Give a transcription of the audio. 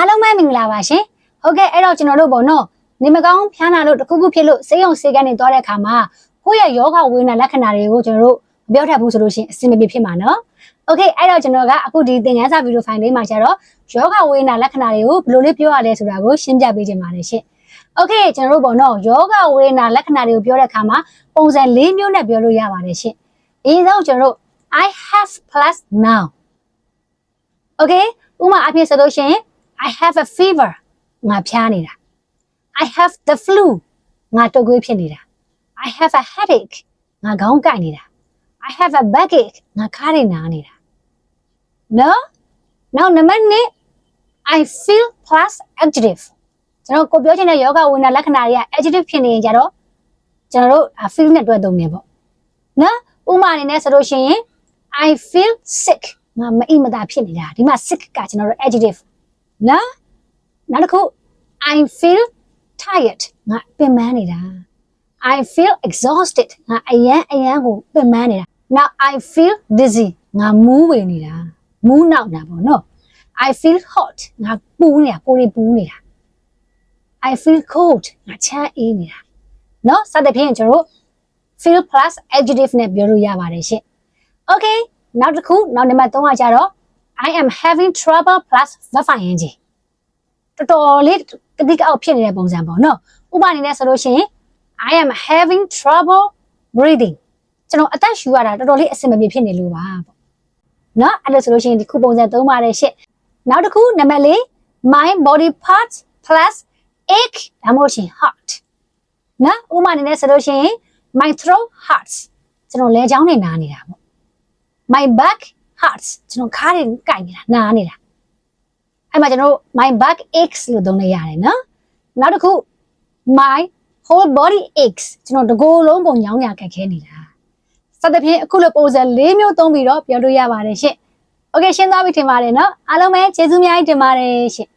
အားလုံးပဲမင်္ဂလာပါရှင်။ဟုတ်ကဲ့အဲ့တော့ကျွန်တော်တို့ပေါ့နော်။နေမကောင်းဖျားနာလို့တခုခုဖြစ်လို့စေးရုံစေးကန်းနေသွားတဲ့အခါမှာကိုယ့်ရဲ့ယောဂဝေဒနာလက္ခဏာတွေကိုကျွန်တော်တို့မပြောထပ်ဘူးဆိုလို့ရှိရင်အဆင်မပြေဖြစ်မှာနော်။ Okay အဲ့တော့ကျွန်တော်ကအခုဒီသင်ခန်းစာဗီဒီယိုဖိုင်လေးမှာကျတော့ယောဂဝေဒနာလက္ခဏာတွေကိုဘယ်လိုလေးပြောရလဲဆိုတာကိုရှင်းပြပေးခြင်းပါတယ်ရှင်။ Okay ကျွန်တော်တို့ပေါ့နော်ယောဂဝေဒနာလက္ခဏာတွေကိုပြောတဲ့အခါမှာပုံစံ၄မျိုးနဲ့ပြောလို့ရပါတယ်ရှင်။အရင်ဆုံးကျွန်တော်တို့ I have plus now Okay ဥမာအဖြစ်ဆိုလို့ရှိရင် I have a fever ငါဖျားနေတာ I have the flu ငါတုပ်ကွေးဖြစ်နေတာ I have a headache ငါခေါင်းကိုက်နေတာ I have a backache ငါခါးတွေနာနေတာနော်နောက်နံပါတ်1 I feel plus adjective ကျွန်တော်ကိုပြောချင်တဲ့ယောဂဝိညာဉ်လက္ခဏာတွေက adjective ဖြစ်နေရင်ကြတော့ကျွန်တော်တို့ feel နဲ့တွဲသုံးနေပေါ့နော်ဥပမာအနေနဲ့ဆိုလို့ရှိရင် I feel sick ငါမအိမ်မသာဖြစ်နေတာဒီမှာ sick ကကျွန်တော်တို့ adjective နော်နောက်တစ်ခု I feel tired ငါပင်ပန်းနေတာ I feel exhausted ငါအယမ်းအယမ်းကိုပင်ပန်းနေတာ now I feel dizzy ငါမူးဝင်နေတာမူးနောက်တာပေါ့နော် I feel hot ငါပူနေတာကိုယ်တွေပူနေတာ I feel cold ငါချမ်းအေးနေတာနော်စသဖြင့်ကျွန်တော်တို့ feel plus adjective နဲ့ပြောလို့ရပါတယ်ရှင့် okay နောက်တစ်ခုနောက်နံပါတ်3ကကြတော့ I am having trouble plus verb ing တော်တော်လေးတတိကအောက်ဖြစ်နေတဲ့ပုံစံပေါ့နော်ဥပမာအနေနဲ့ဆိုလို့ရှိရင် I am having trouble breathing ကျွန်တော်အသက်ရှူရတာတော်တော်လေးအဆင်မပြေဖြစ်နေလို့ပါပေါ့နော်အဲ့လိုဆိုလို့ရှိရင်ဒီခုပုံစံသုံးပါတယ်ရှင့်နောက်တစ်ခုနံပါတ်၄ my body parts plus ache ဒါမှမဟုတ်ရှင် heart နော်ဥပမာအနေနဲ့ဆိုလို့ရှိရင် my throat hurts ကျွန်တော်လဲချောင်းနေနားနေတာပေါ့ my back hurts ကျွန်တော်ခါးတွေကိုက်နေတာနားနေတာအဲ့မှာကျွန်တော်တို့ my back aches လို့သုံးလိုက်ရတယ်နော်နောက်တစ်ခု my whole body aches ကျွန်တော်တကိုယ်လုံးကိုညောင်းညာခက်ခဲနေတာစသဖြင့်အခုလိုပုံစံ၄မျိုးသုံးပြီးတော့ပြောလို့ရပါတယ်ရှင့် Okay ရှင်းသွားပြီထင်ပါတယ်နော်အားလုံးပဲကျေးဇူးအများကြီးတင်ပါတယ်ရှင့်